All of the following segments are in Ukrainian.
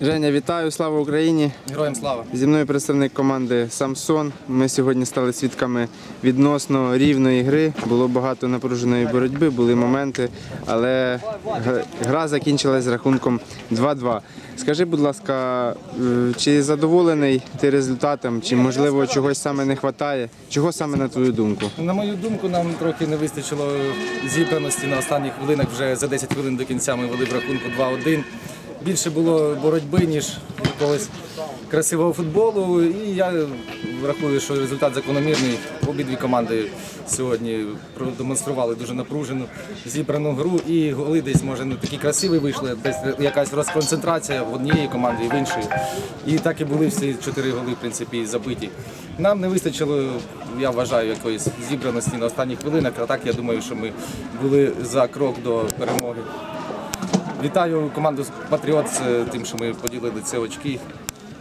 Женя, вітаю, слава Україні! Героям слава! Зі мною представник команди Самсон. Ми сьогодні стали свідками відносно рівної гри. Було багато напруженої боротьби, були моменти, але гра закінчилась з рахунком 2-2. Скажи, будь ласка, е, чи задоволений ти результатом, чи можливо чогось саме не вистачає? Чого саме на твою думку? На мою думку, нам трохи не вистачило зібраності на останніх хвилинах. Вже за 10 хвилин до кінця ми вели в рахунку 2-1. Більше було боротьби, ніж якогось красивого футболу. І я рахую, що результат закономірний. Обидві команди сьогодні продемонстрували дуже напружену зібрану гру. І голи десь може не такі красиві вийшли, десь якась розконцентрація в однієї команди і в іншої. І так і були всі чотири голи, в принципі, забиті. Нам не вистачило, я вважаю, якоїсь зібраності на останніх хвилинах. А так я думаю, що ми були за крок до перемоги. Вітаю команду Патріот з тим, що ми поділили ці очки.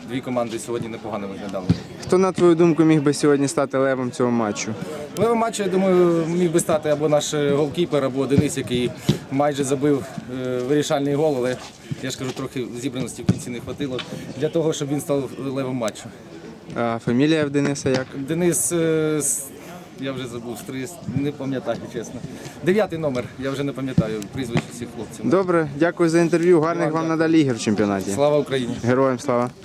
Дві команди сьогодні непогано виглядали. Хто, на твою думку, міг би сьогодні стати левом цього матчу? Левим матчі, я думаю, міг би стати або наш голкіпер, або Денис, який майже забив е, вирішальний гол, але я ж кажу, трохи зібраності в кінці не хватило для того, щоб він став левим матчу. А фамілія в Дениса як? Денис, е, я вже забув, не пам'ятаю, чесно. Дев'ятий номер, я вже не пам'ятаю прізвище всіх хлопців. Добре, дякую за інтерв'ю. Гарних вам надалі ігор в чемпіонаті. Слава Україні! Героям слава!